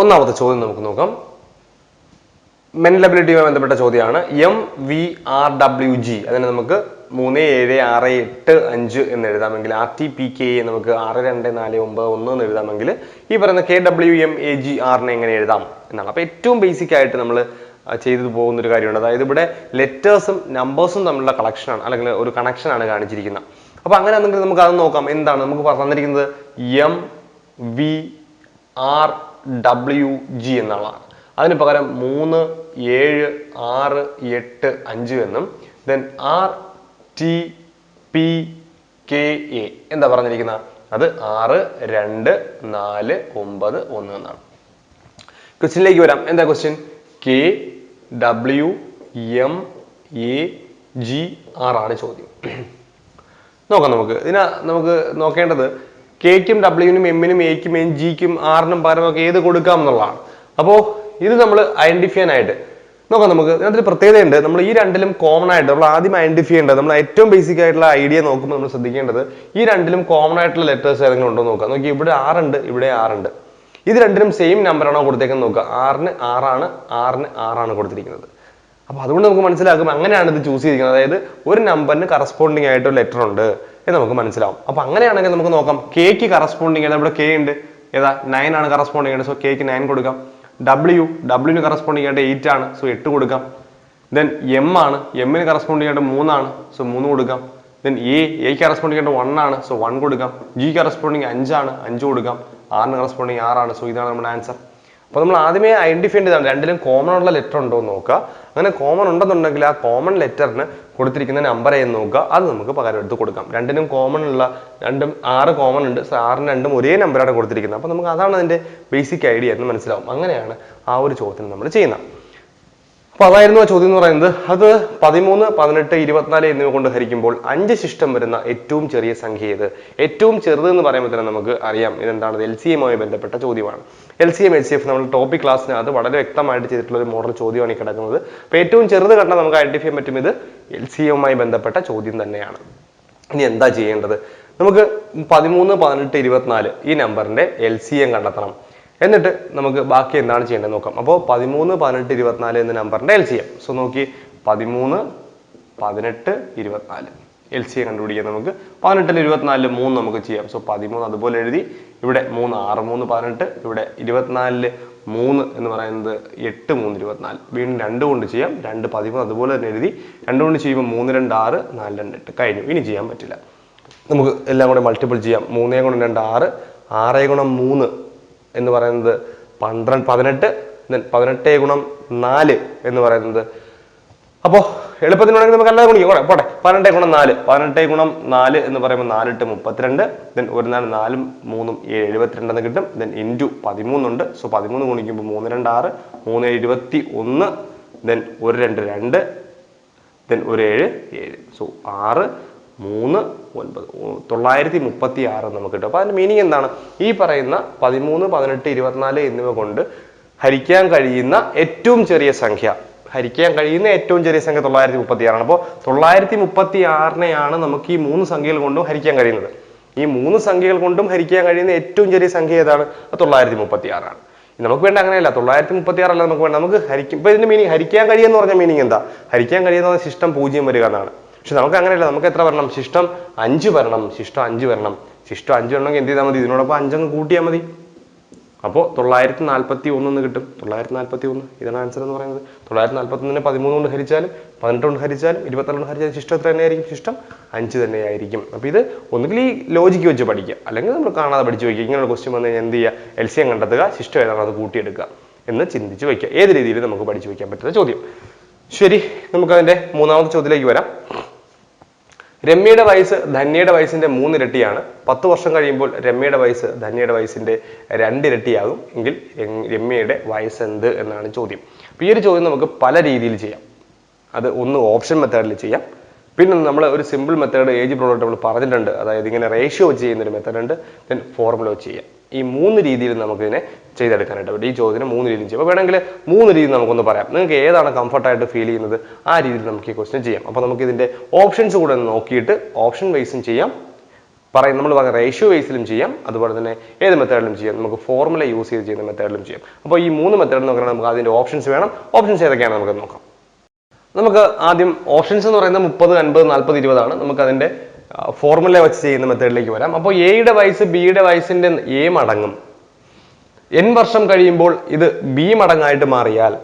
ഒന്നാമത്തെ ചോദ്യം നമുക്ക് നോക്കാം. മെന്റലബിലിറ്റിയുമായി ബന്ധപ്പെട്ട ചോദ്യമാണ്. M V R W G അതിന് നമുക്ക് മൂന്ന് ഏഴ് ആറ് എട്ട് അഞ്ച് എന്ന് എഴുതാമെങ്കിൽ ആർ ടി പി കെ നമുക്ക് ആറ് രണ്ട് നാല് ഒമ്പത് ഒന്ന് എന്ന് എഴുതാമെങ്കിൽ ഈ പറയുന്ന K W M A G ആറിനെ എങ്ങനെ എഴുതാം എന്നാണ്. അപ്പോൾ ഏറ്റവും ബേസിക് ആയിട്ട് നമ്മൾ ചെയ്തു പോകുന്ന ഒരു കാര്യമുണ്ട്. അതായത് ഇവിടെ ലെറ്റേഴ്സും നമ്പേഴ്സും തമ്മിലുള്ള കളക്ഷനാണ് അല്ലെങ്കിൽ ഒരു കണക്ഷനാണ് കാണിച്ചിരിക്കുന്നത്. അപ്പോൾ അങ്ങനെ ആണെങ്കിൽ നമുക്ക് അത് നോക്കാം. എന്താണ് നമുക്ക് പറഞ്ഞിരിക്കുന്നത് M V R W G എന്നുള്ളതാണ്. അതിന് പകരം മൂന്ന് ഏഴ് ആറ് എട്ട് അഞ്ച് എന്നും then R T P K A എന്താ പറഞ്ഞിരിക്കുന്നത്? അത് ആറ് രണ്ട് നാല് ഒമ്പത് ഒന്ന് എന്നാണ്. ക്വസ്റ്റ്യനിലേക്ക് വരാം. എന്താ question? K W M A G R ആണ് ചോദ്യം. നോക്കാം നമുക്ക്. ഇതിനാ നമുക്ക് നോക്കേണ്ടത് കെക്കും ഡബ്ല്യുവിനും എമ്മിനും എക്കും എൻ ജിക്കും ആറിനും പകരം ഒക്കെ ഏത് കൊടുക്കാം എന്നുള്ളതാണ്. അപ്പോൾ ഇത് നമ്മൾ ഐഡന്റിഫൈ ചെയ്യാനായിട്ട് നോക്കാം നമുക്ക്. ഇതിനകത്ത് പ്രത്യേകതയുണ്ട്. നമ്മൾ ഈ രണ്ടിലും കോമൺ ആയിട്ട് നമ്മൾ ആദ്യം ഐഡന്റിഫൈ ചെയ്യേണ്ടത് നമ്മൾ ഏറ്റവും ബേസിക് ആയിട്ടുള്ള ഐഡിയ നോക്കുമ്പോൾ നമ്മൾ ശ്രദ്ധിക്കേണ്ടത് ഈ രണ്ടിലും കോമൺ ആയിട്ടുള്ള ലെറ്റേഴ്സ് ഏതെങ്കിലും ഉണ്ടോ നോക്കാം. നോക്കി ഇവിടെ ആറുണ്ട് ഇവിടെ ആറുണ്ട് ഇത് രണ്ടിനും സെയിം നമ്പറാണോ കൊടുത്തേക്കെന്ന് നോക്കുക ആറിന് ആറാണ് ആറിന് ആറാണ് കൊടുത്തിരിക്കുന്നത്. അപ്പൊ അതുകൊണ്ട് നമുക്ക് മനസ്സിലാക്കും അങ്ങനെയാണ് ഇത് ചൂസ് ചെയ്തിരിക്കുന്നത്. അതായത് ഒരു നമ്പറിന് കറസ്പോണ്ടിങ് ആയിട്ട് ഒരു ലെറ്റർ ഉണ്ട് എന്ന് നമുക്ക് മനസ്സിലാവും. അപ്പൊ അങ്ങനെയാണെങ്കിൽ നമുക്ക് നോക്കാം. കെക്ക് കറസ്പോണ്ടിങ് ആയിട്ട് ഇവിടെ കെ ഉണ്ട്. ഏതാ? നയൻ ആണ് കറസ്പോണ്ടിങ് ആയിട്ട്. സോ കെക്ക് നയൻ കൊടുക്കാം. ഡബ്ല്യു ഡബ്ല്യുവിന് കറസ്പോണ്ടിങ് ആയിട്ട് എയ്റ്റ് ആണ്. സോ എട്ട് കൊടുക്കാം. ദെൻ എം ആണ്. എമ്മിന് കറസ്പോണ്ടിങ് ആയിട്ട് മൂന്നാണ് സോ മൂന്ന് കൊടുക്കാം. ദെൻ എ എക്ക് കറസ്പോണ്ടിങ് ആയിട്ട് വൺ ആണ്. സോ വൺ കൊടുക്കാം. ജി കറസ്പോണ്ടിങ് അഞ്ചാണ് അഞ്ച് കൊടുക്കാം. ആറിന് കറസ്പോണ്ടിങ് ആറാണ് സോ ഇതാണ് നമ്മുടെ ആൻസർ അപ്പോൾ നമ്മൾ ആദ്യമേ ഐഡന്റിഫൈ ചെയ്താണ് രണ്ടിലും കോമൺ ഉള്ള ലെറ്റർ ഉണ്ടോ എന്ന് നോക്കുക. അങ്ങനെ കോമൺ ഉണ്ടെന്നുണ്ടെങ്കിൽ ആ കോമൺ ലെറ്ററിന് കൊടുത്തിരിക്കുന്ന നമ്പർ എന്ന് നോക്കുക. അത് നമുക്ക് പകരം എടുത്ത് കൊടുക്കാം. രണ്ടിനും കോമൺ ഉള്ള രണ്ടും ആറ് കോമൺ ഉണ്ട്. ആറിന് രണ്ടും ഒരേ നമ്പറാണ് കൊടുത്തിരിക്കുന്നത്. അപ്പോൾ നമുക്ക് അതാണ് അതിന്റെ ബേസിക് ഐഡിയ എന്ന് മനസ്സിലാവും. അങ്ങനെയാണ് ആ ഒരു ചോദ്യത്തിന് നമ്മൾ ചെയ്യുന്നത്. അപ്പൊ അതായിരുന്നു ആ ചോദ്യം എന്ന് പറയുന്നത്. അത് പതിമൂന്ന് പതിനെട്ട് ഇരുപത്തിനാല് എന്നിവ കൊണ്ട് ഹരിക്കുമ്പോൾ അഞ്ച് ശിഷ്ടം വരുന്ന ഏറ്റവും ചെറിയ സംഖ്യ ഏത്? ഏറ്റവും ചെറുത് എന്ന് പറയുമ്പോൾ തന്നെ നമുക്ക് അറിയാം ഇതെന്താണ്. എൽ സി എമ്മുമായി ബന്ധപ്പെട്ട ചോദ്യമാണ്. L C M L C F നമ്മൾ ടോപ്പിക് ക്ലാസ്സിനകത്ത് വളരെ വ്യക്തമായിട്ട് ചെയ്തിട്ടുള്ള ഒരു മോഡൽ ചോദ്യമാണ് ഈ കിടക്കുന്നത്. അപ്പൊ ഏറ്റവും ചെറുത് കണ്ടാൽ നമുക്ക് ഐഡന്റിഫൈ ചെയ്യാൻ പറ്റും ഇത് എൽ സി എമ്മുമായി ബന്ധപ്പെട്ട ചോദ്യം തന്നെയാണ്. ഇനി എന്താ ചെയ്യേണ്ടത്? നമുക്ക് പതിമൂന്ന് പതിനെട്ട് ഇരുപത്തിനാല് ഈ നമ്പറിന്റെ എൽ സി എം കണ്ടെത്തണം. എന്നിട്ട് നമുക്ക് ബാക്കി എന്താണ് ചെയ്യേണ്ടത് നോക്കാം. അപ്പോൾ പതിമൂന്ന് പതിനെട്ട് ഇരുപത്തിനാല് എന്ന നമ്പറിന്റെ എൽ സി എം. സോ നോക്കി പതിമൂന്ന് പതിനെട്ട് ഇരുപത്തിനാല്. എൽ സി എം കണ്ടുപിടിക്കാം നമുക്ക്. പതിനെട്ടിൽ ഇരുപത്തിനാലിൽ മൂന്ന് നമുക്ക് ചെയ്യാം. സോ പതിമൂന്ന് അതുപോലെ എഴുതി ഇവിടെ മൂന്ന് ആറ് മൂന്ന് പതിനെട്ട് ഇവിടെ ഇരുപത്തിനാലിൽ മൂന്ന് എന്ന് പറയുന്നത് എട്ട് മൂന്ന് ഇരുപത്തിനാല്. വീണ്ടും രണ്ട് കൊണ്ട് ചെയ്യാം. രണ്ട് പതിമൂന്ന് അതുപോലെ തന്നെ എഴുതി രണ്ട് കൊണ്ട് ചെയ്യുമ്പോൾ മൂന്ന് രണ്ട് ആറ് നാല് രണ്ട് എട്ട്. കഴിഞ്ഞു. ഇനി ചെയ്യാൻ പറ്റില്ല. നമുക്ക് എല്ലാം കൂടെ മൾട്ടിപ്പിൾ ചെയ്യാം. മൂന്നേ ഗുണം രണ്ട് ആറ്. ആറേ ഗുണം മൂന്ന് എന്ന് പറയുന്നത് പന്ത്രണ്ട് പതിനെട്ട് പതിനെട്ട് ഗുണം നാല് എന്ന് പറയുന്നത്. അപ്പോ എളുപ്പത്തിനുണ്ടെങ്കിൽ നമുക്ക് അല്ലാതെ ഗുണിക്കും. പോട്ടെ പോട്ടെ. പതിനെട്ടേ ഗുണം നാല്. പതിനെട്ടേ ഗുണം നാല് എന്ന് പറയുമ്പോൾ നാലിട്ട് മുപ്പത്തിരണ്ട്. ദെൻ ഒരു നാല് നാലും മൂന്നും ഏഴ് എഴുപത്തിരണ്ട് എന്ന് കിട്ടും. ദെൻ ഇന്റു പതിമൂന്നുണ്ട് സോ പതിമൂന്ന് ഗുണിക്കുമ്പോൾ മൂന്ന് രണ്ട് ആറ്. മൂന്ന് എഴുപത്തി ഒന്ന്. ദെൻ ഒരു രണ്ട് രണ്ട്. ദെൻ ഒരു ഏഴ് ഏഴ്. സോ ആറ്. മൂന്ന് ഒൻപത്. തൊള്ളായിരത്തി മുപ്പത്തി ആറ് നമുക്ക് കിട്ടും. അപ്പോൾ അതിന്റെ മീനിങ് എന്താണ്? ഈ പറയുന്ന പതിമൂന്ന് പതിനെട്ട് ഇരുപത്തിനാല് എന്നിവ കൊണ്ട് ഹരിക്കാൻ കഴിയുന്ന ഏറ്റവും ചെറിയ സംഖ്യ. ഹരിക്കാൻ കഴിയുന്ന ഏറ്റവും ചെറിയ സംഖ്യ തൊള്ളായിരത്തി മുപ്പത്തി ആറാണ് അപ്പോൾ തൊള്ളായിരത്തി മുപ്പത്തി ആറിനെയാണ് നമുക്ക് ഈ മൂന്ന് സംഖ്യകൾ കൊണ്ടും ഹരിക്കാൻ കഴിയുന്നത്. ഈ മൂന്ന് സംഖ്യകൾ കൊണ്ടും ഹരിക്കാൻ കഴിയുന്ന ഏറ്റവും ചെറിയ സംഖ്യ ഏതാണ്? തൊള്ളായിരത്തി മുപ്പത്തി ആറാണ് നമുക്ക് വേണ്ട അങ്ങനെയല്ല. തൊള്ളായിരത്തി മുപ്പത്തി ആറല്ല നമുക്ക് വേണ്ട. നമുക്ക് ഹരിക്കും. ഇപ്പൊ ഇതിന്റെ മീനിങ് ഹരിക്കാൻ കഴിയുമെന്ന് പറഞ്ഞ മീനിങ് എന്താ? ഹരിക്കാൻ കഴിയുന്ന ശിഷ്ടം പൂജ്യം വരിക എന്നാണ്. പക്ഷെ നമുക്ക് അങ്ങനെയല്ല നമുക്ക് എത്ര വരണം? ശിഷ്ടം അഞ്ച് വരണം ശിഷ്ടം അഞ്ച് വരണം. ശിഷ്ടം അഞ്ച് വരണമെങ്കിൽ എന്ത് ചെയ്താൽ മതി? ഇതിനോടൊപ്പം അഞ്ചങ്ങ് കൂട്ടിയാൽ മതി. അപ്പോൾ തൊള്ളായിരത്തി നാൽപ്പത്തി ഒന്ന് കിട്ടും. തൊള്ളായിരത്തി നാൽപ്പത്തി ഒന്ന് ഇതാണ് ആൻസർ എന്ന് പറയുന്നത്. തൊള്ളായിരത്തി നാൽപ്പത്തി ഒന്നിനെ പതിമൂന്ന് കൊണ്ട് ഹരിച്ചാൽ പതിനെട്ട് കൊണ്ട് ഹരിച്ചാൽ ഇരുപത്തിരണ്ട് കൊണ്ട് ഹരിച്ചാൽ ശിഷ്ടം എത്ര തന്നെയായിരിക്കും? ശിഷ്ടം അഞ്ച് തന്നെയായിരിക്കും. അപ്പോൾ ഇത് ഒന്നുകിൽ ഈ ലോജിക്ക് വെച്ച് പഠിക്കുക. അല്ലെങ്കിൽ നമ്മൾ കാണാതെ പഠിച്ചു വയ്ക്കുക. ഇങ്ങനെയുള്ള ക്വസ്റ്റ്യൻ വന്നു കഴിഞ്ഞാൽ എന്ത് ചെയ്യുക? എൽ സി എം കണ്ടെത്തുക. ശിഷ്ടം ഏതാണ് അത് കൂട്ടിയെടുക്കുക എന്ന് ചിന്തിച്ച് വയ്ക്കുക. ഏത് രീതിയിൽ നമുക്ക് പഠിച്ചു വയ്ക്കാൻ പറ്റുന്ന ചോദ്യം. ശരി നമുക്കതിന്റെ മൂന്നാമത്തെ ചോദ്യത്തിലേക്ക് വരാം. രമ്യയുടെ വയസ്സ് ധന്യയുടെ വയസ്സിന്റെ മൂന്നിരട്ടിയാണ്. പത്ത് വർഷം കഴിയുമ്പോൾ രമ്യയുടെ വയസ്സ് ധന്യയുടെ വയസ്സിന്റെ രണ്ടിരട്ടിയാകും. എങ്കിൽ എങ് രമ്യയുടെ വയസ്സ് എന്ത് എന്നാണ് ചോദ്യം. അപ്പൊ ഈ ഒരു ചോദ്യം നമുക്ക് പല രീതിയിൽ ചെയ്യാം. അത് ഒന്ന് ഓപ്ഷൻ മെത്തേഡിൽ ചെയ്യാം. പിന്നെ നമ്മൾ ഒരു സിമ്പിൾ മെത്തേഡ് ഏജ് പ്രോഡക്റ്റ് നമ്മൾ പറഞ്ഞിട്ടുണ്ട്. അതായത് ഇങ്ങനെ റേഷ്യോ വെച്ച് ചെയ്യുന്ന ഒരു മെത്തേഡ് ഉണ്ട്. ദെൻ ഫോർമുല വെച്ച് ചെയ്യാം. ഈ മൂന്ന് രീതിയിൽ നമുക്കിതിനെ ചെയ്തെടുക്കാനായിട്ട് ഈ ചോദ്യത്തിന് മൂന്ന് രീതിയിൽ ചെയ്യാം. അപ്പോൾ വേണമെങ്കിൽ മൂന്ന് രീതി നമുക്കൊന്ന് പറയാം. നിങ്ങൾക്ക് ഏതാണ് കംഫർട്ടായിട്ട് ഫീൽ ചെയ്യുന്നത്? ആ രീതിയിൽ നമുക്ക് ഈ ക്വസ്റ്റ്യൻ ചെയ്യാം. അപ്പോൾ നമുക്ക് ഇതിന്റെ ഓപ്ഷൻസ് കൂടെ ഒന്ന് നോക്കിയിട്ട് ഓപ്ഷൻ വൈസും ചെയ്യാം. പറയും നമ്മൾ പറഞ്ഞ റേഷ്യോ വൈസിലും ചെയ്യാം. അതുപോലെ തന്നെ ഏത് മെത്തേഡിലും ചെയ്യാം. നമുക്ക് ഫോർമുല യൂസ് ചെയ്ത് ചെയ്യുന്ന മെത്തേഡിലും ചെയ്യാം. അപ്പോൾ ഈ മൂന്ന് മെത്തേഡ് നോക്കണം നമുക്ക് അതിന്റെ ഓപ്ഷൻസ് വേണം. ഓപ്ഷൻസ് ഏതൊക്കെയാണ് നമുക്ക് നോക്കാം. നമുക്ക് ആദ്യം ഓപ്ഷൻസ് എന്ന് പറയുന്നത് മുപ്പത് അൻപത് നാൽപ്പത് ഇരുപതാണ്. നമുക്ക് അതിന്റെ ഫോർമുല വെച്ച് ചെയ്യുന്ന മെത്തേഡിലേക്ക് വരാം. അപ്പോൾ എയുടെ വയസ്സ് ബിയുടെ വയസ്സിന്റെ എ മടങ്ങും. എൻ വർഷം കഴിയുമ്പോൾ ഇത് ബി മടങ്ങായിട്ട് മാറിയാൽ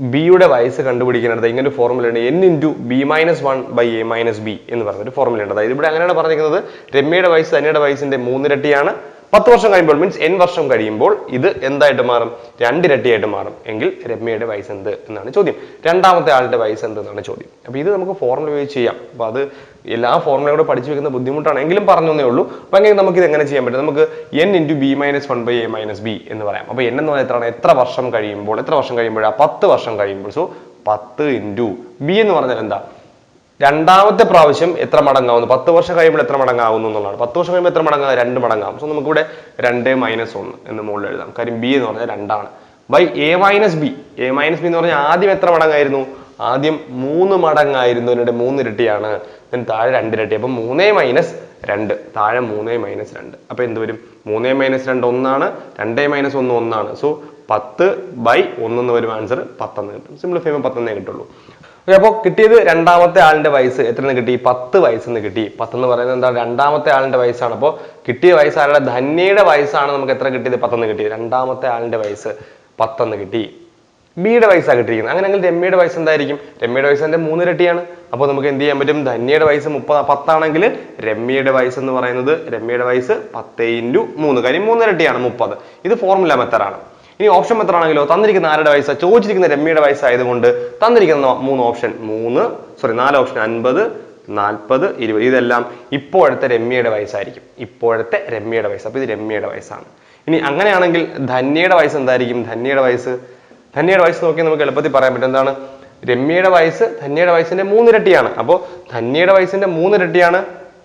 ബിയുടെ വയസ്സ് കണ്ടുപിടിക്കാനായിട്ട് ഇങ്ങനെ ഒരു ഫോർമുല ഉണ്ട്. N into B minus one by A minus B എന്ന് പറഞ്ഞൊരു ഫോർമുല ഉണ്ട്. അതായത് ഇവിടെ അങ്ങനെയാണ് പറഞ്ഞിരിക്കുന്നത്. രമ്യയുടെ വയസ്സ് അനിയുടെ വയസ്സിന്റെ മൂന്നിരട്ടിയാണ്. പത്ത് വർഷം കഴിയുമ്പോൾ മീൻസ് എൻ വർഷം കഴിയുമ്പോൾ ഇത് എന്തായിട്ട് മാറും? രണ്ടിരട്ടിയായിട്ട് മാറും. എങ്കിൽ രമ്യയുടെ വയസ്സ് എന്ത് എന്നാണ് ചോദ്യം. രണ്ടാമത്തെ ആളുടെ വയസ്സ് എന്ത് എന്നാണ് ചോദ്യം. അപ്പൊ ഇത് നമുക്ക് ഫോർമുല ഉപയോഗിച്ച് ചെയ്യാം. അപ്പൊ അത് എല്ലാ ഫോർമുലയും പഠിച്ചു വെക്കുന്ന ബുദ്ധിമുട്ടാണ്. എങ്കിലും പറഞ്ഞേ ഉള്ളൂ. അപ്പൊ എങ്ങനെ നമുക്ക് ഇത് എങ്ങനെ ചെയ്യാൻ പറ്റും? നമുക്ക് N into B minus one by A minus B എന്ന് പറയാം. അപ്പൊ എൻ എന്ന് പറഞ്ഞാൽ എത്രയാണ്? എത്ര വർഷം കഴിയുമ്പോൾ എത്ര വർഷം കഴിയുമ്പോഴാണ് പത്ത് വർഷം കഴിയുമ്പോൾ. സോ പത്ത് ഇന്റു ബി എന്ന് പറഞ്ഞാൽ എന്താ? രണ്ടാമത്തെ പ്രാവശ്യം എത്ര മടങ്ങാവുന്നു? പത്ത് വർഷം കഴിയുമ്പോൾ എത്ര മടങ്ങാവുന്നു എന്നുള്ളതാണ്. പത്ത് വർഷം കഴിയുമ്പോൾ എത്ര മടങ്ങാ? രണ്ട് മടങ്ങാവും. സോ നമുക്കിവിടെ രണ്ട് മൈനസ് ഒന്ന് എന്ന് മുകളിൽ എഴുതാം. കാര്യം ബി എന്ന് പറഞ്ഞാൽ രണ്ടാണ്. By A minus B A minus B എന്ന് പറഞ്ഞാൽ ആദ്യം എത്ര മടങ്ങായിരുന്നു? ആദ്യം മൂന്ന് മടങ്ങായിരുന്നു. എന്നിട്ട് മൂന്ന് ഇരട്ടിയാണ്. ഞാൻ താഴെ രണ്ട് ഇരട്ടി. അപ്പം മൂന്നേ മൈനസ് രണ്ട്. താഴെ മൂന്നേ മൈനസ് രണ്ട്. അപ്പം എന്ത് വരും? മൂന്നേ മൈനസ് രണ്ട് ഒന്നാണ്. രണ്ടേ മൈനസ് ഒന്ന് ഒന്നാണ്. സോ പത്ത് ബൈ ഒന്നെന്ന് വരും ആൻസർ പത്തെന്ന് കിട്ടും. സിമ്പിൾ ഫേമ പത്തെന്നേ കിട്ടുള്ളൂ. അപ്പോൾ കിട്ടിയത് രണ്ടാമത്തെ ആളിന്റെ വയസ്സ്. എത്രയെന്ന് കിട്ടി? പത്ത് വയസ്സെന്ന് കിട്ടി. പത്തെന്ന് പറയുന്നത് എന്താ രണ്ടാമത്തെ ആളിന്റെ വയസ്സാണ്. അപ്പോൾ കിട്ടിയ വയസ്സ് ആരുടെ? ധന്യയുടെ വയസ്സാണ് നമുക്ക് എത്ര കിട്ടിയത്? പത്തെന്ന് കിട്ടി. രണ്ടാമത്തെ ആളിന്റെ വയസ്സ് പത്തെന്ന് കിട്ടി. ബിയുടെ വയസ്സാണ് കിട്ടിയിരിക്കുന്നത്. അങ്ങനെയെങ്കിൽ രമ്യയുടെ വയസ്സ് എന്തായിരിക്കും? രമ്യയുടെ വയസ്സ് എന്റെ മൂന്നിരട്ടിയാണ്. അപ്പോൾ നമുക്ക് എന്ത് ചെയ്യാൻ പറ്റും? ധന്യയുടെ വയസ്സ് മുപ്പത് പത്താണെങ്കിൽ രമ്യയുടെ വയസ്സ് എന്ന് പറയുന്നത് രമ്യയുടെ വയസ്സ് പത്ത് ഇന്റു മൂന്ന്. കാര്യം മൂന്നിരട്ടിയാണ് മുപ്പത്. ഇത് ഫോർമുല മെത്തഡാണ് ഇനി ഓപ്ഷൻ മെത്തഡ് ആണെങ്കിലോ തന്നിരിക്കുന്ന ആരുടെ വയസ്സ്? ചോദിച്ചിരിക്കുന്ന രമ്യയുടെ വയസ്സായതുകൊണ്ട് തന്നിരിക്കുന്ന മൂന്ന് ഓപ്ഷൻ മൂന്ന് സോറി നാല് ഓപ്ഷൻ അൻപത് നാൽപ്പത് ഇരുപത് ഇതെല്ലാം ഇപ്പോഴത്തെ രമ്യയുടെ വയസ്സായിരിക്കും. ഇപ്പോഴത്തെ രമ്യയുടെ വയസ്സ്. അപ്പോൾ ഇത് രമ്യയുടെ വയസ്സാണ്. ഇനി അങ്ങനെയാണെങ്കിൽ ധന്യയുടെ വയസ്സ് എന്തായിരിക്കും? ധന്യയുടെ വയസ്സ്. ധന്യയുടെ വയസ്സ് നോക്കി നമുക്ക് എളുപ്പത്തിൽ പറയാൻ പറ്റും എന്താണ്? രമ്യയുടെ വയസ്സ് ധന്യയുടെ വയസ്സിന്റെ മൂന്നിരട്ടിയാണ്. അപ്പോൾ ധന്യയുടെ വയസ്സിന്റെ മൂന്നിരട്ടിയാണ്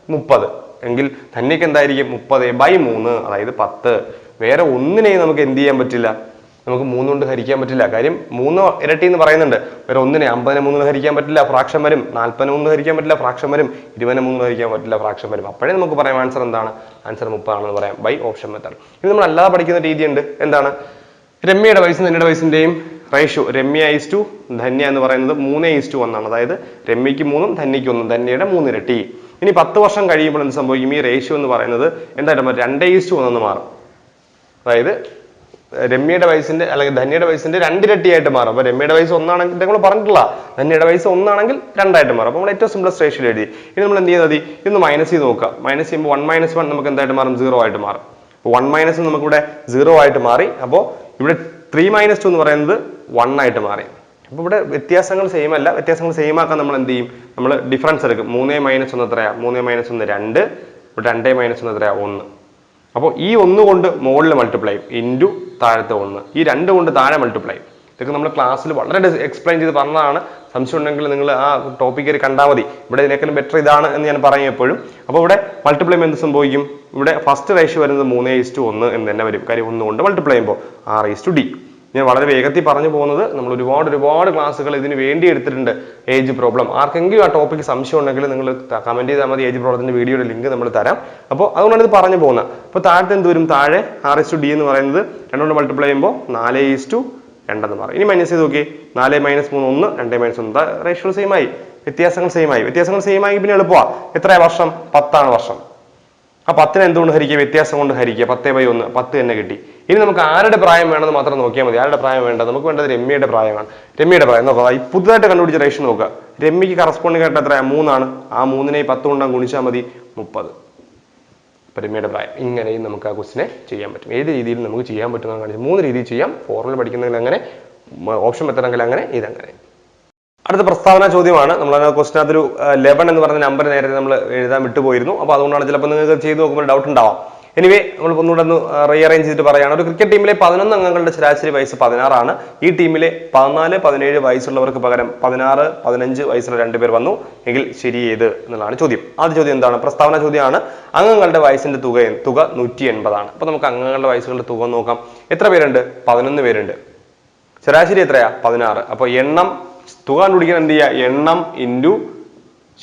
മുപ്പത്. എങ്കിൽ ധന്യക്ക് എന്തായിരിക്കും? മുപ്പത് ബൈ മൂന്ന് അതായത് പത്ത്. വേറെ ഒന്നിനെയും നമുക്ക് എന്ത് ചെയ്യാൻ പറ്റില്ല? നമുക്ക് മൂന്ന് കൊണ്ട് ഹരിക്കാൻ പറ്റില്ല. കാര്യം മൂന്ന് ഇരട്ടി എന്ന് പറയുന്നുണ്ട്. വേറെ ഒന്നിനെ അമ്പതിനെ മൂന്ന് ഹരിക്കാൻ പറ്റില്ല ഫ്രാക്ഷൻ വരും. നാൽപ്പതിനെ മൂന്ന് ഹരിക്കാൻ പറ്റില്ല ഫ്രാക്ഷൻ വരും. ഇരുപതിനെ മൂന്ന് ഹരിക്കാൻ പറ്റില്ല ഫ്രാക്ഷൻ വരും. അപ്പോഴേ നമുക്ക് പറയാം ആൻസർ എന്താണ്? ആൻസർ മുപ്പതാണെന്ന് പറയാം ബൈ ഓപ്ഷൻ മെത്തേഡ് ഇത് നമ്മൾ അല്ലാതെ പഠിക്കുന്ന രീതിയുണ്ട്. എന്താണ്? രമ്യയുടെ വയസ്സും ധന്യയുടെ വയസ്സിന്റെയും ratio Ramya is to Dhanya എന്ന് പറയുന്നത് മൂന്നേ ഈസ് ടു ഒന്നാണ്. അതായത് രമ്യയ്ക്ക് മൂന്നും ധന്യയ്ക്ക് ഒന്നും ധന്യയുടെ മൂന്നിരട്ടി. ഇനി പത്ത് വർഷം കഴിയുമ്പോൾ എന്ത് സംഭവിക്കും? ഈ റേഷ്യോ എന്ന് പറയുന്നത് രണ്ട് രണ്ടേ ഈസ് ടു ഒന്നെന്ന് മാറും. അതായത് രമ്യയുടെ വയസ്സിന്റെ അല്ലെങ്കിൽ ധന്യയുടെ വയസ്സിന്റെ രണ്ടിരട്ടിയായിട്ട് മാറും. അപ്പൊ രമ്യയുടെ വയസ്സ് ഒന്നാണെങ്കിൽ നമ്മൾ പറഞ്ഞിട്ടില്ല ധന്യയുടെ വയസ്സ് ഒന്നാണെങ്കിൽ രണ്ടായിട്ട് മാറും. അപ്പോൾ നമ്മൾ ഏറ്റവും സിംപ്ലസ്റ്റ് റേഷ്യോ എഴുതി. ഇനി നമ്മൾ എന്ത് ചെയ്താൽ മതി ഇതൊന്ന് മൈനസ് ചെയ്ത് നോക്കുക. മൈനസ് ചെയ്യുമ്പോൾ വൺ മൈനസ് വൺ നമുക്ക് എന്തായിട്ട് മാറും? സീറോ ആയിട്ട് മാറും. വൺ മൈനസ് നമുക്കിവിടെ സീറോ ആയിട്ട് മാറി. അപ്പോൾ ഇവിടെ ത്രീ മൈനസ് ടു എന്ന് പറയുന്നത് വൺ ആയിട്ട് മാറി. അപ്പോൾ ഇവിടെ വ്യത്യാസങ്ങൾ സെയിം അല്ല. വ്യത്യാസങ്ങൾ സെയിം ആക്കാൻ നമ്മൾ എന്ത് ചെയ്യും? നമ്മൾ ഡിഫറൻസ് എടുക്കും. മൂന്നേ മൈനസ് ഒന്ന് എത്രയാ? മൂന്നേ മൈനസ് ഒന്ന് രണ്ട്. ഇവിടെ രണ്ടേ മൈനസ് ഒന്ന് എത്രയാ? ഒന്ന്. അപ്പോൾ ഈ ഒന്ന് കൊണ്ട് മുകളിൽ മൾട്ടിപ്ലൈ ഇന്റു താഴത്തെ ഒന്ന്. ഈ രണ്ട് കൊണ്ട് താഴെ മൾട്ടിപ്ലൈ ഇതൊക്കെ നമ്മൾ ക്ലാസ്സിൽ വളരെ എക്സ്പ്ലെയിൻ ചെയ്ത് പറഞ്ഞതാണ്. സംശയം ഉണ്ടെങ്കിൽ നിങ്ങൾ ആ ടോപ്പിക് കണ്ടാൽ മതി. ഇവിടെ ഇതിനേക്കാളും ബെറ്റർ ഇതാണ് എന്ന് ഞാൻ പറയും എപ്പോഴും. അപ്പോൾ ഇവിടെ മൾട്ടിപ്ലൈ എന്ത് സംഭവിക്കും? ഇവിടെ ഫസ്റ്റ് റേഷ്യോ വരുന്നത് മൂന്ന് ഈസ്റ്റു ഒന്ന് എന്ന് തന്നെ വരും. കാര്യം ഒന്ന് കൊണ്ട് മൾട്ടിപ്ലൈ ചെയ്യുമ്പോൾ ആറ് ഈസ്റ്റു ഡി ഞാൻ വളരെ വേഗത്തിൽ പറഞ്ഞു പോകുന്നത് നമ്മൾ ഒരുപാട് ഒരുപാട് ക്ലാസ്സുകൾ ഇതിന് വേണ്ടി എടുത്തിട്ടുണ്ട് ഏജ് പ്രോബ്ലം. ആർക്കെങ്കിലും ആ ടോപ്പിക്ക് സംശയം ഉണ്ടെങ്കിൽ നിങ്ങൾ കമന്റ് ചെയ്താൽ മതി. ഏജ് പ്രോബ്ലത്തിന്റെ വീഡിയോയുടെ ലിങ്ക് നമ്മൾ തരാം. അപ്പോൾ അതുകൊണ്ടാണ് ഇത് പറഞ്ഞു പോകുന്നത്. അപ്പോൾ താഴത്തെ എന്ത് വരും? താഴെ ആർ എസ് ടു ഡി എന്ന് പറയുന്നത് രണ്ടുകൊണ്ട് മൾട്ടിപ്ലൈ ചെയ്യുമ്പോൾ നാല് ഈസ് ടു രണ്ടെന്ന് പറയും. ഇനി മൈനസ് ചെയ്ത് നോക്കി നാല് മൈനസ് മൂന്ന് ഒന്ന് രണ്ട് മൈനസ് ഒന്ന്. റേഷ്യോ സെയിം ആയി. വ്യത്യാസങ്ങൾ സെയിം ആയി. വ്യത്യാസങ്ങൾ സെയിം ആയി പിന്നെ എളുപ്പമാണ് എത്രയാണ് വർഷം? പത്താണ് വർഷം. ആ പത്തിന് എന്തുകൊണ്ട് ഹരിക്കുക? വ്യത്യാസം കൊണ്ട് ഹരിക്കുക. പത്തേ ബൈ ഒന്ന്. പത്ത് തന്നെ കിട്ടി. ഇനി നമുക്ക് ആരുടെ പ്രായം വേണമെന്ന് മാത്രം നോക്കിയാൽ മതി. ആരുടെ പ്രായം വേണ്ട? നമുക്ക് വേണ്ടത് രമ്യയുടെ പ്രായമാണ്. രമ്യയുടെ പ്രായം. നോക്കാം ഈ പുതുതായിട്ട് കണ്ടുപിടിച്ച റേഷൻ നോക്കുക. രമ്യക്ക് കറസ്പോണ്ടിങ് ആയിട്ട് എത്രയാ? മൂന്നാണ്. ആ മൂന്നിനെ പത്ത് കൊണ്ടാണ് ഗുണിച്ചാൽ മതി മുപ്പത്. രമ്യയുടെ പ്രായം. ഇങ്ങനെയും നമുക്ക് ആ ക്വസ്റ്റിനെ ചെയ്യാൻ പറ്റും. ഏത് രീതിയിൽ നമുക്ക് ചെയ്യാൻ പറ്റുമെന്ന് കാണിച്ചു മൂന്ന് രീതിയിൽ ചെയ്യാം. ഫോർമുല പഠിക്കുന്നതിൽ അങ്ങനെ ഓപ്ഷൻ എത്തണമെങ്കിൽ അങ്ങനെ ഇതങ്ങനെ. അടുത്ത പ്രസ്താവന ചോദ്യമാണ്. നമ്മൾ ക്വസ്റ്റിന് ഒരു ലെവൻ എന്ന് പറഞ്ഞ നമ്പർ നേരത്തെ നമ്മൾ എഴുതാൻ വിട്ടുപോയിരുന്നു. അപ്പോൾ അതുകൊണ്ടാണ് ചിലപ്പോൾ നിങ്ങൾക്ക് ചെയ്ത് നോക്കുമ്പോൾ ഡൗട്ട് ഉണ്ടാവാം. എനിവേ നമ്മൾ ഒന്നുകൂടെ ഒന്ന് റീഅറേഞ്ച് ചെയ്തിട്ട് പറയുകയാണ്. ഒരു ക്രിക്കറ്റ് ടീമിലെ പതിനൊന്ന് അംഗങ്ങളുടെ ശരാശരി വയസ്സ് പതിനാറാണ്. ഈ ടീമിലെ പതിനാല് പതിനേഴ് വയസ്സുള്ളവർക്ക് പകരം പതിനാറ് പതിനഞ്ച് വയസ്സുള്ള രണ്ടുപേർ വന്നു. എങ്കിൽ ശരി ഏത് എന്നുള്ളതാണ് ചോദ്യം. ആദ്യ ചോദ്യം എന്താണ്? പ്രസ്താവന ചോദ്യമാണ്. അംഗങ്ങളുടെ വയസ്സിന്റെ തുക തുക നൂറ്റി എൺപതാണ് അപ്പൊ നമുക്ക് അംഗങ്ങളുടെ വയസ്സുകളുടെ തുക നോക്കാം. എത്ര പേരുണ്ട്? പതിനൊന്ന് പേരുണ്ട്. ശരാശരി എത്രയാ? പതിനാറ്. അപ്പോൾ എണ്ണം തുക കണ്ടുപിടിക്കാൻ എന്ത് ചെയ്യുക? എണ്ണം ഇന്റു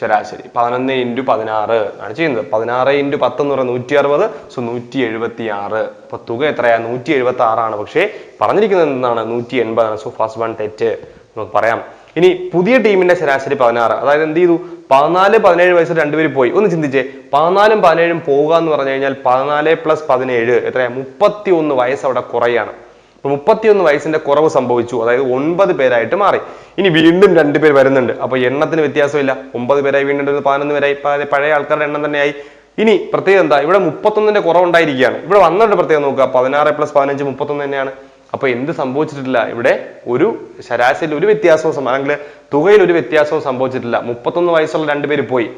ശരാശരി. പതിനൊന്ന് ഇന്റു പതിനാറ് ആണ് ചെയ്യുന്നത്. പതിനാറ് ഇന്റു പത്ത് എന്ന് പറയുന്നത് നൂറ്റി അറുപത് സോ നൂറ്റി എഴുപത്തി ആറ് അപ്പൊ തുക എത്രയാ? നൂറ്റി എഴുപത്തി ആറാണ് പക്ഷേ പറഞ്ഞിരിക്കുന്നത് എന്താണ്? നൂറ്റി എൺപതാണ് സോ ഫസ്റ്റ് വൺ തെറ്റ് നമുക്ക് പറയാം. ഇനി പുതിയ ടീമിന്റെ ശരാശരി പതിനാറ്. അതായത് എന്ത് ചെയ്തു? പതിനാല് പതിനേഴ് വയസ്സ് രണ്ടുപേര് പോയി. ഒന്ന് ചിന്തിച്ചേ. പതിനാലും പതിനേഴും പോവുക എന്ന് പറഞ്ഞു കഴിഞ്ഞാൽ പതിനാല് പ്ലസ് പതിനേഴ് എത്രയാ? മുപ്പത്തി ഒന്ന് വയസ്സ് അവിടെ കുറയാണ്. മുപ്പത്തിയൊന്ന് വയസ്സിന്റെ കുറവ് സംഭവിച്ചു. അതായത് ഒൻപത് പേരായിട്ട് മാറി. ഇനി വീണ്ടും രണ്ടുപേർ വരുന്നുണ്ട്. അപ്പൊ എണ്ണത്തിന് വ്യത്യാസമില്ല. ഒമ്പത് പേരായി വീണ്ടും പതിനൊന്ന് പേരായി. പഴയ ആൾക്കാരുടെ എണ്ണം തന്നെയായി. ഇനി പ്രത്യേകത എന്താ? ഇവിടെ മുപ്പത്തൊന്നിന്റെ കുറവുണ്ടായിരിക്കുകയാണ്. ഇവിടെ വന്നിട്ട് പ്രത്യേകം നോക്കുക. പതിനാറ് പ്ലസ് പതിനഞ്ച് മുപ്പത്തൊന്ന് തന്നെയാണ്. അപ്പൊ എന്ത് സംഭവിച്ചിട്ടില്ല? ഇവിടെ ഒരു ശരാശരിയിൽ ഒരു വ്യത്യാസവും അല്ലെങ്കിൽ തുകയിൽ ഒരു വ്യത്യാസവും സംഭവിച്ചിട്ടില്ല. മുപ്പത്തൊന്ന് വയസ്സുള്ള രണ്ടുപേര് പോയി.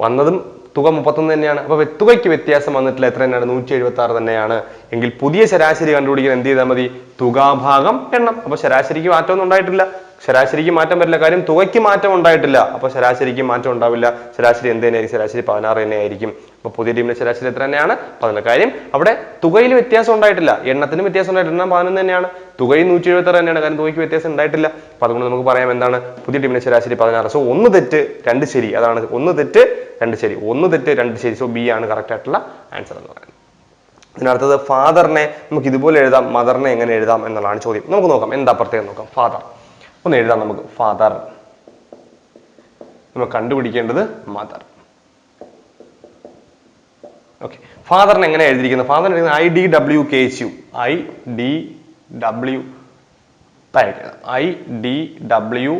വന്നതും തുക മുപ്പത്തൊന്ന് തന്നെയാണ്. അപ്പൊ തുകയ്ക്ക് വ്യത്യാസം വന്നിട്ടില്ല. എത്ര തന്നെയാണ്? നൂറ്റി എഴുപത്തി ആറ് തന്നെയാണ്. എങ്കിൽ പുതിയ ശരാശരി കണ്ടുപിടിക്കാൻ എന്ത് ചെയ്താൽ മതി? തുകാഭാഗം എണ്ണം. അപ്പൊ ശരാശരിക്ക് മാറ്റമൊന്നും ഉണ്ടായിട്ടില്ല. ശരാശരിക്ക് മാറ്റം വരില്ല. കാര്യം തുകയ്ക്ക് മാറ്റം ഉണ്ടായിട്ടില്ല. അപ്പൊ ശരാശരിക്ക് മാറ്റം ഉണ്ടാവില്ല. ശരാശരി എന്ത് തന്നെയായിരിക്കും ശരാശരി പതിനാറ് തന്നെയായിരിക്കും. അപ്പൊ പുതിയ ടീമിന്റെ ശരാശരി എത്ര തന്നെയാണ്? പതിനൊന്ന് കാര്യം അവിടെ തുകയിൽ വ്യത്യാസം ഉണ്ടായിട്ടില്ല. എണ്ണത്തിന് വ്യത്യാസം ഉണ്ടായിട്ടില്ല. എണ്ണം പതിനൊന്ന് തന്നെയാണ്. തുകയിൽ നൂറ്റി എഴുപത്തി തന്നെയാണ്. കാര്യം തുകയ്ക്ക് വ്യത്യാസം ഉണ്ടായിട്ടില്ല. അപ്പൊ അതുകൊണ്ട് നമുക്ക് പറയാം എന്താണ്? പുതിയ ടീമിന്റെ ശരാശരി പതിനാറ്. സോ ഒന്ന് തെറ്റ് രണ്ട് ശരി. അതാണ് ഒന്ന് തെറ്റ് രണ്ട് ശരി. ഒന്ന് തെറ്റ് രണ്ട് ശരി. സോ ബി ആണ് കറക്റ്റ് ആയിട്ടുള്ള ആൻസർ എന്ന് പറയുന്നത്. ഇതിനടുത്തത് ഫാദറിനെ നമുക്ക് ഇതുപോലെ എഴുതാം. മദറിനെ എങ്ങനെ എഴുതാം എന്നുള്ളതാണ് ചോദ്യം. നമുക്ക് നോക്കാം. എന്താ പ്രത്യേകം നോക്കാം? ഫാദർ ഒന്ന് എഴുതാം നമുക്ക്. ഫാദർ നമ്മൾ കണ്ടുപിടിക്കേണ്ടത് മദർ ഓക്കെ ഫാദറിനെ എങ്ങനെ എഴുതിയിരിക്കുന്നത് ഫാദർ എഴുതുന്നത് I D W K H U I D W I D W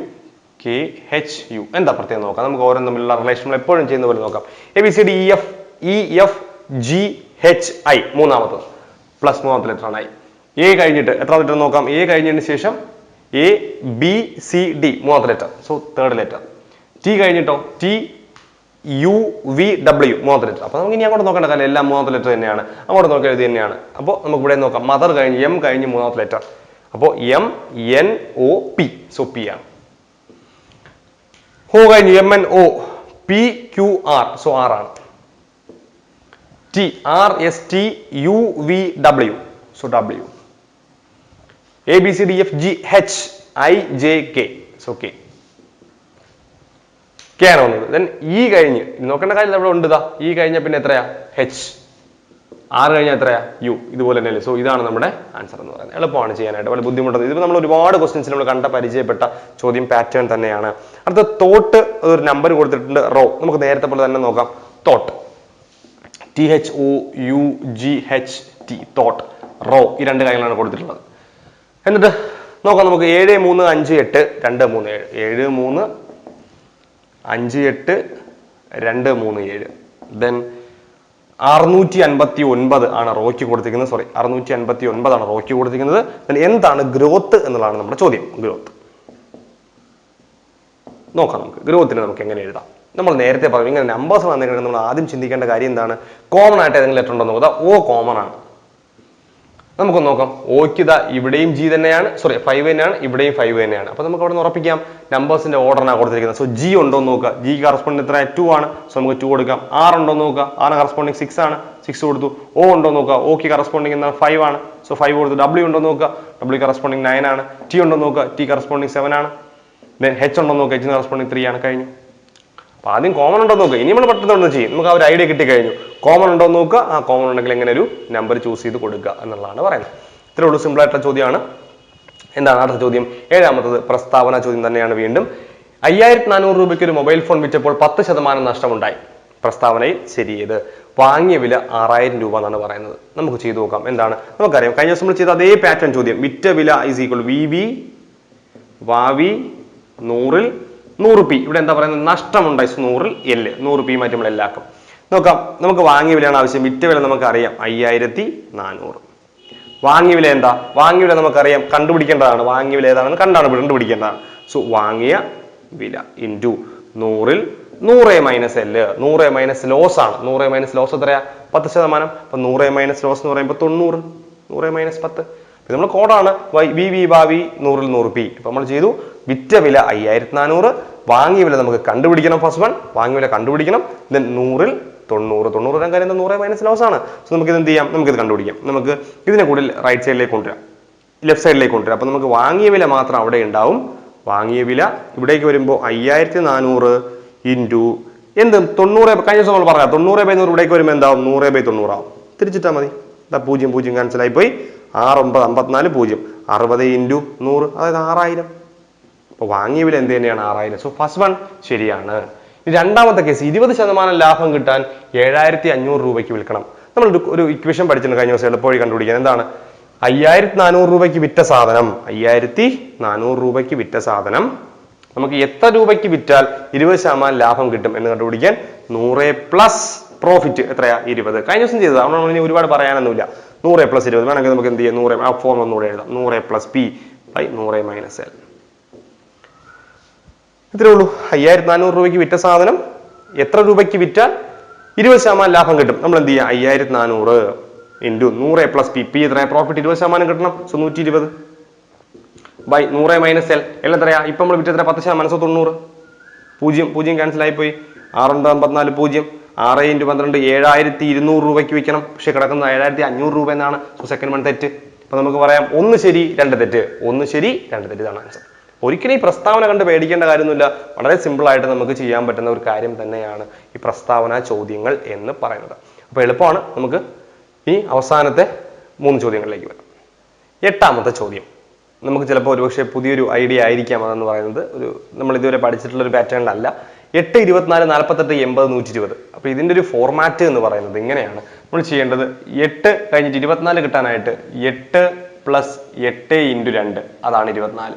K H U എന്താ പ്രത്യേകം നോക്കാം? നമുക്ക് ഓരോ തമ്മിലുള്ള റിലേഷൻ എപ്പോഴും ചെയ്യുന്ന പോലെ നോക്കാം. A B C D E F E F G H I മൂന്നാമത്തത്. പ്ലസ് മൂന്നാമത്തെ ലെറ്റർ ആണ് ഐ എ കഴിഞ്ഞിട്ട് എത്ര ലെറ്റർ നോക്കാം? എ കഴിഞ്ഞതിന് ശേഷം എ ബി സി ഡി മൂന്നാമത്തെ letter so third letter T കഴിഞ്ഞിട്ടോ? ടി യു വി ഡബ്ല്യു മൂന്നാമത്തെ ലെറ്റർ അപ്പൊ നമുക്ക് ഇനി അങ്ങോട്ട് നോക്കേണ്ട കാര്യം എല്ലാം മൂന്നാമത്തെ ലെറ്റർ തന്നെയാണ്. അങ്ങോട്ട് നോക്കി ഇത് തന്നെയാണ്. അപ്പോൾ നമുക്ക് ഇവിടെ നോക്കാം. മദർ കഴിഞ്ഞ് എം കഴിഞ്ഞ് മൂന്നാമത്തെ ലെറ്റർ അപ്പോൾ M N O P so P ആണ്. ഹോ കഴിഞ്ഞു M N O P Q R so R ആണ്. T R S T U V W so W A B C D F G H I J K okay K ആണ് വന്നത്. Then E കഴിഞ്ഞ് നോക്കേണ്ട കാര്യം അവിടെ ഉണ്ട് E കഴിഞ്ഞ പിന്നെ എത്രയാ? എച്ച് ആറ് കഴിഞ്ഞാൽ എത്രയാ? യു ഇതുപോലെ തന്നെയല്ലേ. സോ ഇതാണ് നമ്മുടെ ആൻസർ എന്ന് പറയുന്നത്. എളുപ്പമാണ് ചെയ്യാനായിട്ട്. വളരെ ബുദ്ധിമുട്ടത് ഇതിപ്പോൾ നമ്മൾ ഒരുപാട് ക്വസ്റ്റ്യൻസ് നമ്മൾ കണ്ട പരിചയപ്പെട്ട ചോദ്യം പാറ്റേൺ തന്നെയാണ്. അടുത്ത തോട്ട് ഒരു നമ്പർ കൊടുത്തിട്ടുണ്ട് റോ. നമുക്ക് നേരത്തെ പോലെ തന്നെ നോക്കാം. Thought T H O U G H T thought row. ഈ രണ്ട് കാര്യങ്ങളാണ് കൊടുത്തിട്ടുള്ളത്. എന്നിട്ട് നോക്കാം നമുക്ക് ഏഴ് മൂന്ന് അഞ്ച് എട്ട് രണ്ട് മൂന്ന് ഏഴ്. ഏഴ് മൂന്ന് അഞ്ച് എട്ട് രണ്ട് മൂന്ന് ഏഴ്. ദെൻ അറുന്നൂറ്റി അൻപത്തി ഒൻപത് ആണ് റോയ്ക്ക് കൊടുത്തിരിക്കുന്നത്. സോറി അറുന്നൂറ്റി അൻപത്തി ഒൻപതാണ് റോയ്ക്ക് കൊടുത്തിരിക്കുന്നത്. Then എന്താണ് ഗ്രോത്ത് എന്നുള്ളതാണ് നമ്മുടെ ചോദ്യം. ഗ്രോത്ത് നോക്കാം നമുക്ക്. ഗ്രോത്തിന് നമുക്ക് എങ്ങനെ എഴുതാം? നമ്മൾ നേരത്തെ പറഞ്ഞു ഇങ്ങനെ നമ്പേഴ്സ് വന്നിട്ടുണ്ടെങ്കിൽ നമ്മൾ ആദ്യം ചിന്തിക്കേണ്ട കാര്യം എന്താണ്? കോമൺ ആയിട്ട് ഏതെങ്കിലും ലെറ്റർ ഉണ്ടോ എന്ന് നോക്കാം. ഓ കോമൺ ആണ്. നമുക്ക് നോക്കാം. ഓയ്ക്ക് ഇതാ ഇവിടെയും ജി തന്നെയാണ്. സോറി ഫൈവ് തന്നെയാണ്. ഇവിടെയും ഫൈവ് തന്നെയാണ്. അപ്പൊ നമുക്ക് അവിടെ നിന്ന് ഉറപ്പിക്കാം നമ്പേഴ്സിന്റെ ഓർഡറാണ് കൊടുത്തിരിക്കുന്നത്. സോ ജി ഉണ്ടോ എന്ന് നോക്കുക. ജി കറസ്പോണ്ടിങ് ഇത്ര ടു ആണ്. സോ നമുക്ക് ടു കൊടുക്കാം. ആർ ഉണ്ടോ നോക്കുക. ആറ് കറസ്പോണ്ടിങ് സിക്സ് ആണ്. സിക്സ് കൊടുത്തു. ഓ ഉണ്ടോ എന്ന് നോക്കുക. ഓക്ക് കറസ്പോണ്ടിങ് എന്താണ്? ഫൈവ് ആണ്. സോ ഫൈവ് കൊടുത്തു. ഡബ്ല്യു ഉണ്ടോ നോക്കുക. ഡബ്ല്യു കറസ്പോണ്ടിങ് നയൻ ആണ്. ടി ഉണ്ടോ നോക്കുക. ടി കറസ്പോണ്ടിങ് സെവൻ ആണ്. ദെൻ എച്ച് ഉണ്ടോ നോക്കുക. എച്ച് കറസ്പോണ്ടിങ് ത്രീ ആണ്. കഴിഞ്ഞു. അപ്പൊ ആദ്യം കോമൺ ഉണ്ടോ നോക്കുക ഇനി നമ്മൾ പെട്ടെന്ന് ചെയ്യും. നമുക്ക് ആ ഒരു ഐഡിയ കിട്ടിക്കഴിഞ്ഞു. കോമൺ ഉണ്ടോ നോക്കുക. ആ കോമൺ ഉണ്ടെങ്കിൽ എങ്ങനെ ഒരു നമ്പർ ചൂസ് ചെയ്ത് കൊടുക്കുക എന്നുള്ളതാണ് പറയുന്നത്. ഇത്രയേ ഉള്ളൂ. സിമ്പിൾ ആയിട്ടുള്ള ചോദ്യമാണ്. എന്താണ് അടുത്ത ചോദ്യം? ഏഴാമത്തത് പ്രസ്താവന ചോദ്യം തന്നെയാണ് വീണ്ടും. അയ്യായിരത്തി നാനൂറ് രൂപയ്ക്ക് ഒരു മൊബൈൽ ഫോൺ വിറ്റപ്പോൾ പത്ത് ശതമാനം നഷ്ടമുണ്ടായി. പ്രസ്താവനയിൽ ശരിയത്. വാങ്ങിയ വില ആറായിരം രൂപ എന്നാണ് പറയുന്നത്. നമുക്ക് ചെയ്തു നോക്കാം. എന്താണ്? നമുക്കറിയാം. കഴിഞ്ഞ ദിവസം നമ്മൾ ചെയ്ത അതേ പാറ്റേൺ ചോദ്യം. വിറ്റ വില ഈസ് ഈക്വൽ വി വി വാവി നൂറിൽ നൂറ് പി. ഇവിടെ എന്താ പറയുന്നത്? നഷ്ടമുണ്ടായി. നൂറിൽ എല്ല് നൂറ് പി മാറ്റി നമ്മൾ എല്ലാക്കും നോക്കാം. നമുക്ക് വാങ്ങിയ വിലയാണ് ആവശ്യം. വിറ്റ വില നമുക്കറിയാം. അയ്യായിരത്തി നാനൂറ് വാങ്ങിയ വില എന്താ? വാങ്ങിയ വില നമുക്കറിയാം. കണ്ടുപിടിക്കേണ്ടതാണ്. വാങ്ങിയ വില ഏതാണെന്ന് കണ്ടാണ്. കണ്ടുപിടിക്കേണ്ടതാണ്. സോ വാങ്ങിയ വില ഇന്റു നൂറിൽ നൂറ് മൈനസ് എല്ല് നൂറ് മൈനസ് ലോസ് ആണ്. നൂറ് മൈനസ് ലോസ് എത്രയാ? പത്ത് ശതമാനം. അപ്പൊ നൂറ് മൈനസ് ലോസ് എന്ന് പറയുമ്പോൾ തൊണ്ണൂറ്. നൂറ് മൈനസ് പത്ത്. നമ്മൾ കോഡാണ് വൈ വി വി ഭാവി നൂറിൽ നൂറ് പി. അപ്പം നമ്മൾ ചെയ്തു വിറ്റ വില അയ്യായിരത്തി നാനൂറ് വാങ്ങിയ വില നമുക്ക് കണ്ടുപിടിക്കണം ഫസ്റ്റ് വൺ വാങ്ങിയ വില കണ്ടുപിടിക്കണം. ദെൻ നൂറിൽ തൊണ്ണൂറ്. തൊണ്ണൂറ് വരാൻ കാര്യം നൂറേ മൈനസ് ലോസ് ആണ് സോ നമുക്ക് ഇത് എന്ത് ചെയ്യാം? നമുക്ക് ഇത് കണ്ടുപിടിക്കാം. നമുക്ക് ഇതിനെ കൂടി റൈറ്റ് സൈഡിലേക്ക് കൊണ്ടുവരാം. ലെഫ്റ്റ് സൈഡിലേക്ക് കൊണ്ടുവരാം. അപ്പം നമുക്ക് വാങ്ങിയ വില മാത്രം അവിടെ ഉണ്ടാവും. വാങ്ങിയ വില ഇവിടേക്ക് വരുമ്പോൾ അയ്യായിരത്തി നാനൂറ് ഇന്റു എന്ത് തൊണ്ണൂറ് കഴിഞ്ഞ ദിവസം നമ്മൾ പറയാം തൊണ്ണൂറ് ബൈ നൂറ് ഇവിടേക്ക് വരുമ്പോൾ എന്താവും? നൂറ് ബൈ തൊണ്ണൂറാവും. തിരിച്ചിട്ടാൽ മതി. പൂജ്യം പൂജ്യം ക്യാൻസലായി പോയി. ആറ് ഒമ്പത് അമ്പത്തിനാല് പൂജ്യം. അറുപത് ഇന്റു നൂറ് അതായത് ആറായിരം. അപ്പോൾ വാങ്ങിയ എന്ത് തന്നെയാണ്? ആറായിരം. സോ ഫസ്റ്റ് വൺ ശരിയാണ്. രണ്ടാമത്തെ കേസ് ഇരുപത് ശതമാനം ലാഭം കിട്ടാൻ ഏഴായിരത്തി അഞ്ഞൂറ് രൂപയ്ക്ക് വിൽക്കണം. നമ്മൾ ഒരു- ഒരു ഇക്വേഷൻ പഠിച്ചിട്ടുണ്ട് കഴിഞ്ഞ ദിവസം എളുപ്പവഴി കണ്ടുപിടിക്കാൻ. എന്താണ്? അയ്യായിരത്തി നാനൂറ് രൂപയ്ക്ക് വിറ്റ സാധനം. അയ്യായിരത്തി നാനൂറ് രൂപയ്ക്ക് വിറ്റ സാധനം. നമുക്ക് എത്ര രൂപയ്ക്ക് വിറ്റാൽ ഇരുപത് ശതമാനം ലാഭം കിട്ടും എന്ന് കണ്ടുപിടിക്കാൻ നൂറ് പ്ലസ് പ്രോഫിറ്റ് എത്രയാ? ഇരുപത്. കഴിഞ്ഞ ദിവസം ചെയ്തത്. അതുകൊണ്ട് നമ്മൾ ഇനി ഒരുപാട് പറയാനൊന്നുമില്ല. നൂറ് പ്ലസ് ഇരുപത്. വേണമെങ്കിൽ നമുക്ക് എന്ത് ചെയ്യാം? നൂറ് ആ ഫോം ഒന്നുകൂടെ എഴുതാം. നൂറ് പ്ലസ് പി ബൈ നൂറ് മൈനസ് എൽ ഇത്രേ ഉള്ളൂ. അയ്യായിരത്തി നാനൂറ് രൂപയ്ക്ക് വിറ്റ സാധനം. എത്ര രൂപയ്ക്ക് വിറ്റാൽ ഇരുപത് ശതമാനം ലാഭം കിട്ടും. നമ്മൾ എന്ത് ചെയ്യാം? അയ്യായിരത്തി നാനൂറ് ഇന്റു നൂറ് പ്ലസ് പി പി എത്രയാണ് പ്രോഫിറ്റ് ഇരുപത് ശതമാനം കിട്ടണം. സോ നൂറ്റി ഇരുപത് ബൈ നൂറ് മൈനസ് എൽ എൽ എത്രയാ? ഇപ്പം നമ്മൾ വിറ്റ എത്ര പത്ത് ശതമാനം. സോ തൊണ്ണൂറ്. പൂജ്യം പൂജ്യം ക്യാൻസൽ ആയിപ്പോയി. ആറുണ്ട് അമ്പത്തിനാല് പൂജ്യം ആറ് ഇന്റു പന്ത്രണ്ട് ഏഴായിരത്തി ഇരുന്നൂറ് രൂപയ്ക്ക് വിൽക്കണം. പക്ഷേ കിടക്കുന്നത് ഏഴായിരത്തി അഞ്ഞൂറ് രൂപ എന്നാണ് സോ സെക്കൻഡ് വൺ തെറ്റ്. അപ്പോൾ നമുക്ക് പറയാം ഒന്ന് ശരി രണ്ട് തെറ്റ്. ഒന്ന് ശരി രണ്ട് തെറ്റ് ഇതാണ് ആൻസർ ഒരിക്കലും ഈ പ്രസ്താവന കണ്ട് പേടിക്കേണ്ട കാര്യമൊന്നുമില്ല. വളരെ സിമ്പിളായിട്ട് നമുക്ക് ചെയ്യാൻ പറ്റുന്ന ഒരു കാര്യം തന്നെയാണ് ഈ പ്രസ്താവന ചോദ്യങ്ങൾ എന്ന് പറയുന്നത്. അപ്പോൾ എളുപ്പമാണ്. നമുക്ക് ഈ അവസാനത്തെ മൂന്ന് ചോദ്യങ്ങളിലേക്ക് വരാം. എട്ടാമത്തെ ചോദ്യം. നമുക്ക് ചിലപ്പോൾ ഒരുപക്ഷെ പുതിയൊരു ഐഡിയ ആയിരിക്കാം അതെന്ന് പറയുന്നത്. ഒരു നമ്മൾ ഇതുവരെ പഠിച്ചിട്ടുള്ള ഒരു പാറ്റേണിലല്ല. എട്ട് ഇരുപത്തിനാല് നാൽപ്പത്തെട്ട് എൺപത് നൂറ്റി ഇരുപത് അപ്പോൾ ഇതിന്റെ ഒരു ഫോർമാറ്റ് എന്ന് പറയുന്നത് ഇങ്ങനെയാണ്. നമ്മൾ ചെയ്യേണ്ടത് എട്ട് കഴിഞ്ഞിട്ട് ഇരുപത്തിനാല് കിട്ടാനായിട്ട് എട്ട് പ്ലസ് എട്ട് ഇന്റു രണ്ട് അതാണ് ഇരുപത്തിനാല്.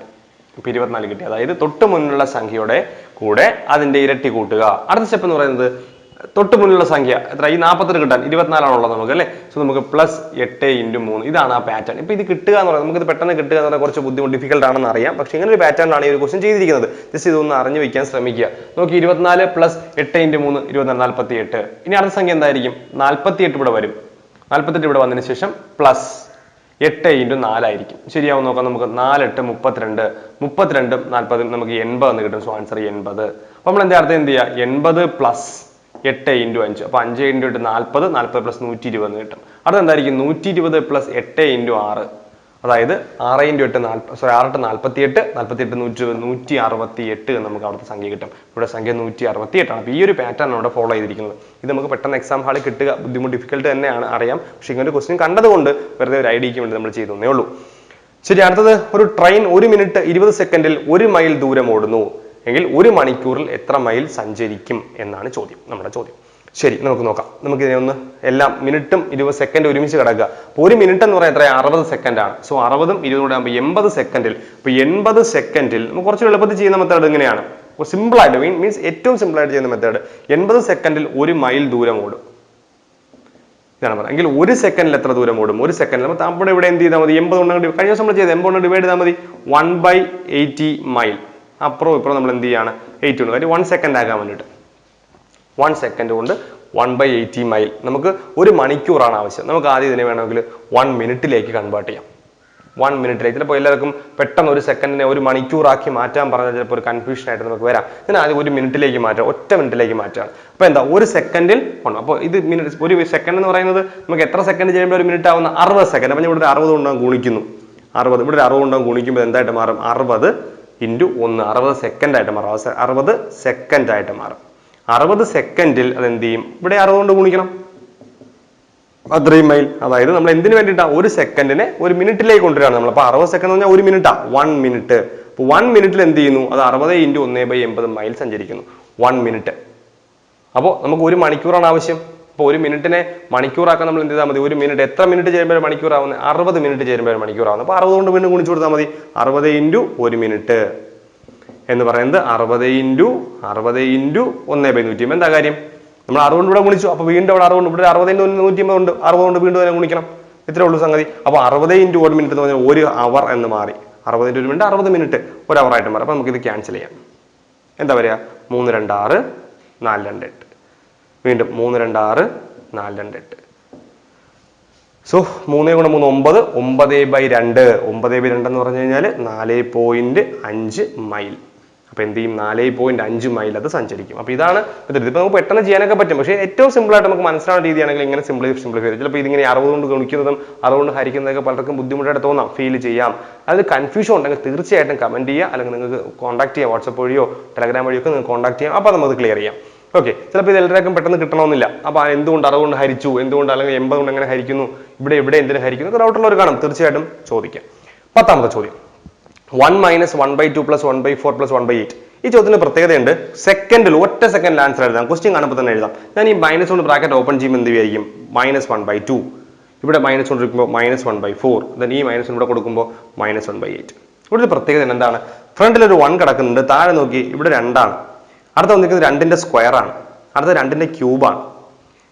ഇപ്പൊ ഇരുപത്തിനാല് കിട്ടി. അതായത് തൊട്ട് മുന്നിലുള്ള സംഖ്യയുടെ കൂടെ അതിന്റെ ഇരട്ടി കൂട്ടുക. അടുത്ത സ്റ്റെപ്പ് എന്ന് പറയുന്നത് തൊട്ട് മുന്നിലുള്ള സംഖ്യ എത്ര? ഈ നാൽപ്പത്തെട്ട് കിട്ടാൻ ഇരുപത്തിനാലാണുള്ളത് നമുക്ക് അല്ലേ? സോ നമുക്ക് പ്ലസ് എട്ട് ഇന്റു മൂന്ന്. ഇതാണ് ആ പാറ്റേൺ ഇപ്പോൾ ഇത് കിട്ടുക എന്ന് പറയുന്നത് നമുക്ക് ഇത് പെട്ടെന്ന് കിട്ടുക എന്ന് പറഞ്ഞാൽ കുറച്ച് ബുദ്ധിമുട്ട് ഡിഫിക്കൽട്ട് ആണെന്ന് അറിയാം. പക്ഷേ ഇങ്ങനെ ഒരു പാറ്റേണിലാണ് ഈ ഒരു ക്വസ്റ്റ്യൻ ചെയ്തിരിക്കുന്നത്. ജസ്റ്റ് ഇതൊന്ന് അറിഞ്ഞു വയ്ക്കാൻ ശ്രമിക്കുക. നോക്കി ഇരുപത്തിനാല് പ്ലസ് എട്ട് ഇന്റു മൂന്ന് ഇരുപത്തിനാല് നാൽപ്പത്തി എട്ട് ഇനി അടുത്ത സംഖ്യ എന്തായിരിക്കും? നാൽപ്പത്തി എട്ട് ഇവിടെ വരും. നാൽപ്പത്തെട്ട് ഇവിടെ വന്നതിന് ശേഷം പ്ലസ് എട്ട് ഇന്റു നാലായിരിക്കും ശരിയാവും നോക്കാം നമുക്ക്. നാലെട്ട് മുപ്പത്തിരണ്ട്. മുപ്പത്തിരണ്ടും നാൽപ്പതും നമുക്ക് എൺപത് എന്ന് കിട്ടും. സോ ആൻസർ എൺപത്. അപ്പോൾ നമ്മൾ എന്താ അർത്ഥം എന്ത് ചെയ്യുക? എൺപത് പ്ലസ് എട്ട് ഇന്റു അഞ്ച്. അപ്പൊ അഞ്ച് ഇന്റു എട്ട് നാൽപ്പത് നാൽപ്പത് പ്ലസ് നൂറ്റി ഇരുപത് കിട്ടും. അടുത്ത എന്തായിരിക്കും? നൂറ്റി ഇരുപത് പ്ലസ് എട്ട് ഇന്റു ആറ്. അതായത് ആറ് ഇന്റു എട്ട് നാൽപ്പ സോറി ആറെട്ട് നാൽപ്പത്തി എട്ട് നാൽപ്പത്തി എട്ട് നൂറ്റി ഇരുപത് നൂറ്റി അറുപത്തി എട്ട് നമുക്ക് അവിടുത്തെ സംഖ്യ കിട്ടും. ഇവിടെ സംഖ്യ നൂറ്റി അറുപത്തി എട്ടാണ് അപ്പോൾ ഈ ഒരു പാറ്റേൺ ഇവിടെ ഫോളോ ചെയ്തിരിക്കുന്നത്. ഇത് നമുക്ക് പെട്ടെന്ന് എക്സാം ഹാളിൽ കിട്ടുക. ബുദ്ധിമുട്ട് ഡിഫിക്കൽട്ട് തന്നെയാണ് അറിയാം. പക്ഷേ ഇങ്ങനെ ഒരു ക്വസ്റ്റ്യൻ കണ്ടതുകൊണ്ട് വെറുതെ ഒരു ഐഡിയക്ക് വേണ്ടി നമ്മൾ ചെയ്തു തന്നേ ഉള്ളൂ. ശരി അടുത്തത്. ഒരു ട്രെയിൻ ഒരു മിനിറ്റ് ഇരുപത് സെക്കൻഡിൽ ഒരു മൈൽ ദൂരം ഓടുന്നു. എങ്കിൽ ഒരു മണിക്കൂറിൽ എത്ര മൈൽ സഞ്ചരിക്കും എന്നാണ് ചോദ്യം നമ്മുടെ ചോദ്യം. ശരി നമുക്ക് നോക്കാം. നമുക്ക് ഇതിനെ ഒന്ന് എല്ലാം മിനിറ്റും ഇരുപത് സെക്കൻഡ് ഒരുമിച്ച് കിടക്കുക. അപ്പോൾ ഒരു മിനിറ്റ് എന്ന് പറയാൻ എത്ര അറുപത് സെക്കൻഡ് ആണ്. സോ അറുപതും ഇരുപതും ആകുമ്പോൾ എൺപത് സെക്കൻഡിൽ അപ്പോൾ എൺപത് സെക്കൻഡിൽ നമുക്ക് കുറച്ച് എളുപ്പത്തിൽ ചെയ്യുന്ന മെത്തേഡ് ഇങ്ങനെയാണ്. സിമ്പിൾ ആയിട്ട് മീൻ മീൻസ് ഏറ്റവും സിമ്പിൾ ആയിട്ട് ചെയ്യുന്ന മെത്തേഡ് എൺപത് സെക്കൻഡിൽ ഒരു മൈൽ ദൂരം ഓടും. ഇതാണ് പറയുന്നത് എങ്കിൽ ഒരു സെക്കൻഡിൽ എത്ര ദൂരം ഓടും? ഒരു സെക്കൻഡിൽ നമ്മൾ അവിടെ ഇവിടെ എന്ത് ചെയ്താൽ മതി? എൺപത് കൊണ്ട് കഴിഞ്ഞ ദിവസം നമ്മൾ ചെയ്ത് എൺപത് ഡിവൈഡ് ചെയ്താൽ മതി. വൺ ബൈ എയ്റ്റി മൈൽ അപ്പുറവും ഇപ്പുറം നമ്മൾ എന്ത് ചെയ്യാണ്? എയ്റ്റ് കൊണ്ട്. കാര്യം വൺ സെക്കൻഡ് ആകാൻ വേണ്ടിയിട്ട്. വൺ സെക്കൻഡ് കൊണ്ട് വൺ ബൈ എയ്റ്റി മൈൽ നമുക്ക് ഒരു മണിക്കൂറാണ് ആവശ്യം. നമുക്ക് ആദ്യം ഇതിനെ വേണമെങ്കിൽ വൺ മിനിറ്റിലേക്ക് കൺവേർട്ട് ചെയ്യാം. വൺ മിനിറ്റിലേക്ക് ചിലപ്പോൾ എല്ലാവർക്കും പെട്ടെന്ന് ഒരു സെക്കൻഡിനെ ഒരു മണിക്കൂറാക്കി മാറ്റാൻ പറഞ്ഞാൽ ചിലപ്പോൾ ഒരു കൺഫ്യൂഷൻ ആയിട്ട് നമുക്ക് വരാം. ഇതിന് ആദ്യം ഒരു മിനിറ്റിലേക്ക് മാറ്റാം. ഒറ്റ മിനിറ്റിലേക്ക് മാറ്റാം അപ്പോൾ എന്താ? ഒരു സെക്കൻഡിൽ ഉണ്ട് അപ്പോൾ ഇത് മിനിറ്റ് ഒരു സെക്കൻഡ് എന്ന് പറയുന്നത് നമുക്ക് എത്ര സെക്കൻഡ് ചെയ്യുമ്പോൾ ഒരു മിനിറ്റ് ആവുന്ന? അറുപത് സെക്കൻഡ് അപ്പോൾ ഞാൻ ഇവിടെ അറുപത് കൊണ്ടാകും ഗുണിക്കുന്നു. അറുപത്. ഇവിടെ ഒരു അറുപത് കൊണ്ടാകും ഗുണിക്കുമ്പോൾ എന്തായിട്ട് മാറും? അറുപത് ഇന്റു ഒന്ന് അറുപത് സെക്കൻഡ് ആയിട്ട് മാറും. അറുപത് സെക്കൻഡ് ആയിട്ട് മാറും. അറുപത് സെക്കൻഡിൽ അത് എന്ത് ചെയ്യും? ഇവിടെ അറുപത് കൊണ്ട് ഗുണിക്കണം. അത്രയും മൈൽ അതായത് നമ്മൾ എന്തിനു വേണ്ടിയിട്ടാ? ഒരു സെക്കൻഡിനെ ഒരു മിനിറ്റിലേക്ക് കൊണ്ടുവരാണ് നമ്മൾ. അപ്പൊ അറുപത് സെക്കൻഡ് എന്ന് പറഞ്ഞാൽ ഒരു മിനിറ്റാണ് വൺ മിനിറ്റ് അപ്പോൾ വൺ മിനിറ്റിൽ എന്ത് ചെയ്യുന്നു? അത് അറുപത് ഇന്റു ഒന്നേ ബൈ എൺപത് മൈൽ സഞ്ചരിക്കുന്നു. വൺ മിനിറ്റ് അപ്പോൾ നമുക്ക് ഒരു മണിക്കൂറാണ് ആവശ്യം. അപ്പോൾ ഒരു മിനിറ്റിനെ മണിക്കൂറാക്കാൻ നമ്മൾ എന്ത് ചെയ്താൽ മതി? ഒരു മിനിറ്റ്. എത്ര മിനിറ്റ് ചെയ്യുമ്പോൾ മണിക്കൂറാവുന്നത് അറുപത് മിനിറ്റ് ചെയ്യുമ്പോൾ മണിക്കൂറാവുന്നത് അപ്പോൾ അറുപത് കൊണ്ട് വീണ്ടും ഗുണിച്ചു കൊടുത്താൽ മതി. അറുപത് ഇന്റു ഒരു മിനിറ്റ് എന്ന് പറയുന്നത് അറുപത് ഇന്റു അറുപത് ഇന്റു ഒന്നേ ബൈ നൂറ്റി എന്താ കാര്യം? നമ്മൾ അറുപത് ഇവിടെ ഗുണിച്ചു. അപ്പോൾ വീണ്ടും അവിടെ അറുപത് ഇവിടെ അറുപതിന്റെ നൂറ്റി അമ്പത് ഉണ്ട് അറുപത് കൊണ്ട് വീണ്ടും അതിനെ ഗുണിക്കണം. ഇത്രേ ഉള്ളൂ സംഗതി. അപ്പോൾ അറുപത് ഇന്റു ഒരു മിനിറ്റ് എന്ന് പറഞ്ഞാൽ ഒരു അവർ എന്ന് മാറി. അറുപതിന്റെ ഒരു മിനിറ്റ് അറുപത് മിനിറ്റ് ഒരു അവർ ആയിട്ട് മാറി. അപ്പോൾ നമുക്കിത് ക്യാൻസൽ ചെയ്യാം. എന്താ പറയുക മൂന്ന് രണ്ട് ആറ് നാല് രണ്ട് എട്ട്. വീണ്ടും മൂന്ന് രണ്ട് ആറ് നാല് രണ്ട് എട്ട്. സോ മൂന്നേ ഗുണം മൂന്ന് ഒമ്പത് ഒമ്പത് ബൈ രണ്ട്. ഒമ്പത് ബൈ രണ്ട് എന്ന് പറഞ്ഞു കഴിഞ്ഞാൽ നാല് പോയിന്റ് അഞ്ച് മൈൽ അപ്പോൾ എന്ത് ചെയ്യും? നാല് പോയിന്റ് അഞ്ച് മൈൽ അത് സഞ്ചരിക്കും. അപ്പോൾ ഇതാണ് ഇതിപ്പോ നമുക്ക് പെട്ടെന്ന് ചെയ്യാനൊക്കെ പറ്റും. പക്ഷേ ഏറ്റവും സിമ്പിൾ ആയിട്ട് നമുക്ക് മനസ്സിലാവുന്ന രീതിയാണെങ്കിൽ ഇങ്ങനെ സിമ്പിൾ സിംപ്ലിഫൈ ചിലപ്പോൾ ഇതിങ്ങനെ അറുപത് കൊണ്ട് ഗുണിക്കുന്നതും അറുപത് ഹരിക്കുന്നതൊക്കെ പലർക്കും ബുദ്ധിമുട്ടായിട്ട് തോന്നാം. ഫീൽ ചെയ്യാം. അതിൽ കൺഫ്യൂഷൻ ഉണ്ടെങ്കിൽ തീർച്ചയായിട്ടും കമന്റ് ചെയ്യുക. അല്ലെങ്കിൽ നിങ്ങൾക്ക് കോൺടാക്ട് ചെയ്യാം. വാട്സപ്പ് വഴിയോ ടെലഗ്രാം വഴിയൊക്കെ നിങ്ങൾക്ക് കോൺടാക്ട് ചെയ്യാം. അപ്പോൾ നമുക്ക് ക്ലിയർ ചെയ്യാം. ഓക്കെ ചിലപ്പോൾ ഇത് എല്ലാവർക്കും പെട്ടെന്ന് കിട്ടണമെന്നില്ല. അപ്പോൾ എന്തുകൊണ്ട് അറുപതുകൊണ്ട് ഹരിച്ചു? എന്തുകൊണ്ട് അല്ലെങ്കിൽ എൺപത് കൊണ്ട് എങ്ങനെ ഹരിക്കുന്നു? ഇവിടെ ഇവിടെ എന്തിനു ഹരിക്കുന്നു? ഒക്കെ ഡൗട്ടുള്ളവർ കാണും. തീർച്ചയായിട്ടും ചോദിക്കാം. പത്താമത്തെ ചോദ്യം. One minus one by two plus one by four plus one by eight ഈ ചോദ്യത്തിന് പ്രത്യേകതയുണ്ട്. സെക്കൻഡിൽ ഒറ്റ സെക്കൻഡിൽ ആൻസർ എഴുതാം. ക്വസ്റ്റ്യൻ കാണുമ്പോൾ തന്നെ എഴുതാം. ഞാൻ ഈ മൈനസ് കൊണ്ട് ബ്രാക്കറ്റ് ഓപ്പൺ ചെയ്യുമ്പോൾ എന്ത് മൈനസ് വൺ ബൈ ടു ഇവിടെ മൈനസ് കൊണ്ടിരിക്കുമ്പോൾ minus one by four then ഈ മൈനസ് ഇവിടെ കൊടുക്കുമ്പോൾ മൈനസ് വൺ ബൈ എയ്റ്റ് ഇവിടെ പ്രത്യേകത എന്താണ്? ഫ്രണ്ടിൽ ഒരു വൺ കിടക്കുന്നുണ്ട്. താഴെ നോക്കി ഇവിടെ രണ്ടാണ്. അടുത്ത വന്നിരിക്കുന്നത് രണ്ടിന്റെ സ്ക്വയർ ആണ്. അടുത്ത രണ്ടിന്റെ ക്യൂബാണ്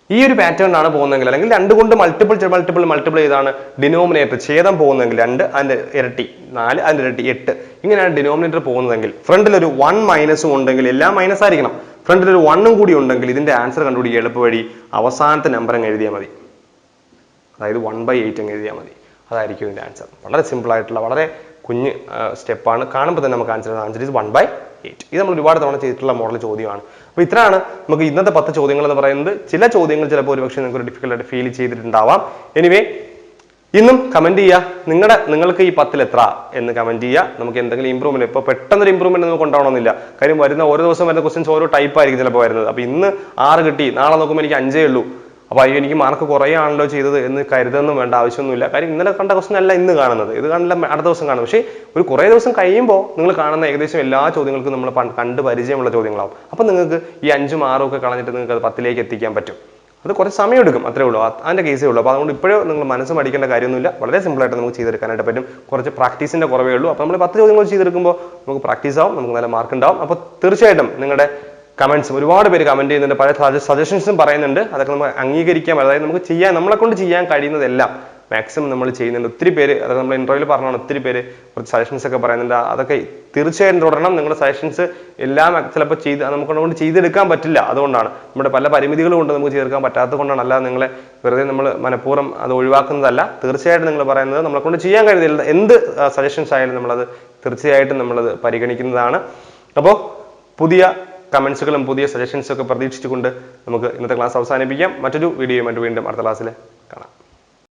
ഈ ഒരു പാറ്റേൺ ആണ് പോകുന്നതെങ്കിൽ അല്ലെങ്കിൽ രണ്ട് കൊണ്ട് മൾട്ടിപ്പിൾ മൾട്ടിപ്പിൾ മൾട്ടിപ്പിൾ ചെയ്താണ് ഡിനോമിനേറ്റർ ഛേദം പോകുന്നതെങ്കിൽ രണ്ട് അതിന്റെ ഇരട്ടി നാല് അതിന്റെ ഇരട്ടി എട്ട്. ഇങ്ങനെയാണ് ഡിനോമിനേറ്റർ പോകുന്നതെങ്കിൽ ഫ്രണ്ടിൽ ഒരു വൺ മൈനസും ഉണ്ടെങ്കിൽ എല്ലാം മൈനസ് ആയിരിക്കണം. ഫ്രണ്ടിൽ ഒരു വണ്ണും കൂടി ഉണ്ടെങ്കിൽ ഇതിന്റെ ആൻസർ കണ്ടുപിടിക്കുക എളുപ്പ വഴി അവസാനത്തെ നമ്പർ അങ്ങ് എഴുതിയാൽ മതി. അതായത് വൺ ബൈ എയ്റ്റ് അങ്ങ് എഴുതിയാൽ മതി. അതായിരിക്കും ഇതിന്റെ ആൻസർ വളരെ സിമ്പിൾ ആയിട്ടുള്ള വളരെ കുഞ്ഞ് സ്റ്റെപ്പാണ്. കാണുമ്പോൾ തന്നെ നമുക്ക് answer answer is one by eight ഇത് നമ്മൾ ഒരുപാട് തവണ ചെയ്തിട്ടുള്ള മോഡൽ ചോദ്യമാണ്. അപ്പോൾ ഇത്രയാണ് നമുക്ക് ഇന്നത്തെ പത്ത് ചോദ്യങ്ങൾ എന്ന് പറയുന്നത്. ചില ചോദ്യങ്ങൾ ചിലപ്പോൾ ഒരുപക്ഷെ നിങ്ങൾക്ക് ഒരു ഡിഫിക്കൽട്ടായിട്ട് ഫീൽ ചെയ്തിട്ടുണ്ടാവാം. എനിവേ ഇന്നും കമന്റ് ചെയ്യുക നിങ്ങളുടെ നിങ്ങൾക്ക് ഈ പത്തിൽ എത്ര എന്ന് കമന്റ് ചെയ്യുക നമുക്ക് എന്തെങ്കിലും ഇമ്പ്രൂവ്മെന്റ് ഇപ്പോൾ പെട്ടെന്നൊരു ഇമ്പ്രൂവ്മെന്റ് നമുക്ക് ഉണ്ടാവണമെന്നില്ല കാര്യം വരുന്ന ഓരോ ദിവസം വരുന്ന ക്വസ്റ്റ്യൻസ് ഓരോ ടൈപ്പ് ആയിരിക്കും ചിലപ്പോൾ വരുന്നത്. അപ്പോൾ ഇന്ന് ആറ് കിട്ടി. നാളെ നോക്കുമ്പോൾ എനിക്ക് അഞ്ചേ ഉള്ളൂ. അപ്പോൾ അയ്യോ എനിക്ക് മാർക്ക് കുറയാണല്ലോ ചെയ്തത് എന്ന് കരുതൊന്നും വേണ്ട ആവശ്യമൊന്നുമില്ല. കാര്യം ഇന്നലെ കണ്ട ക്വസ്റ്റൻ അല്ല ഇന്ന് കാണുന്നത്. ഇത് കാണില്ല അടുത്ത ദിവസം കാണും. പക്ഷേ ഒരു കുറേ ദിവസം കഴിയുമ്പോൾ നിങ്ങൾ കാണുന്ന ഏകദേശം എല്ലാ ചോദ്യങ്ങൾക്കും നമ്മൾ കണ്ട് പരിചയമുള്ള ചോദ്യങ്ങളാവും. അപ്പോൾ നിങ്ങൾക്ക് ഈ അഞ്ചും ആറും ഒക്കെ കളഞ്ഞിട്ട് നിങ്ങൾക്ക് അത് പത്തിലേക്ക് എത്തിക്കാൻ പറ്റും. അത് കുറച്ച് സമയം എടുക്കും അത്രേ ഉള്ളൂ. അതിന്റെ കേസേ ഉള്ളൂ. അപ്പോൾ അതുകൊണ്ട് ഇപ്പോഴും നിങ്ങൾ മനസ്സ് മടിക്കേണ്ട കാര്യമൊന്നുമില്ല. വളരെ സിമ്പിളായിട്ട് നമുക്ക് ചെയ്തെടുക്കാനായിട്ട് പറ്റും. കുറച്ച് പ്രാക്ടീസിന്റെ കുറവേ ഉള്ളൂ. അപ്പോൾ നമ്മൾ പത്ത് ചോദ്യങ്ങൾ ചെയ്തെടുക്കുമ്പോൾ നമുക്ക് പ്രാക്ടീസ് ആവും നമുക്ക് നല്ല മാർക്ക് ഉണ്ടാവും. അപ്പോൾ തീർച്ചയായിട്ടും നിങ്ങളുടെ കമന്റ്സും ഒരുപാട് പേര് കമന്റ് ചെയ്യുന്നുണ്ട്. പല സജഷൻസും പറയുന്നുണ്ട്. അതൊക്കെ നമുക്ക് അംഗീകരിക്കാം. അതായത് നമുക്ക് ചെയ്യാൻ നമ്മളെ കൊണ്ട് ചെയ്യാൻ കഴിയുന്നതെല്ലാം മാക്സിമം നമ്മൾ ചെയ്യുന്നുണ്ട്. ഒത്തിരി പേര് അതായത് നമ്മൾ ഇന്റർവ്യൂവിൽ പറഞ്ഞാണ് ഒത്തിരി പേര് കുറച്ച് സജഷൻസ് ഒക്കെ പറയുന്നുണ്ട്. അതൊക്കെ തീർച്ചയായും തുടരണം. നിങ്ങളുടെ സജഷൻസ് എല്ലാം ചിലപ്പോൾ ചെയ്ത് നമുക്ക് കൊണ്ട് ചെയ്തെടുക്കാൻ പറ്റില്ല. അതുകൊണ്ടാണ്. നമ്മുടെ പല പരിമിതികളും കൊണ്ട് നമുക്ക് ചെയ്തെടുക്കാൻ പറ്റാത്തത് കൊണ്ടാണ്. അല്ലാതെ നിങ്ങളെ വെറുതെ നമ്മൾ മനഃപൂർവം അത് ഒഴിവാക്കുന്നതല്ല. തീർച്ചയായിട്ടും നിങ്ങൾ പറയുന്നത് നമ്മളെ കൊണ്ട് ചെയ്യാൻ കഴിയുന്നില്ല. എന്ത് സജഷൻസ് ആയാലും നമ്മളത് തീർച്ചയായിട്ടും നമ്മളത് പരിഗണിക്കുന്നതാണ്. അപ്പോൾ പുതിയ കമന്റ്സുകളും പുതിയ സജഷൻസും ഒക്കെ പ്രതീക്ഷിച്ചുകൊണ്ട് നമുക്ക് ഇന്നത്തെ ക്ലാസ് അവസാനിപ്പിക്കാം. മറ്റൊരു വീഡിയോയുമായിട്ട് വീണ്ടും അടുത്ത ക്ലാസ്സിൽ കാണാം.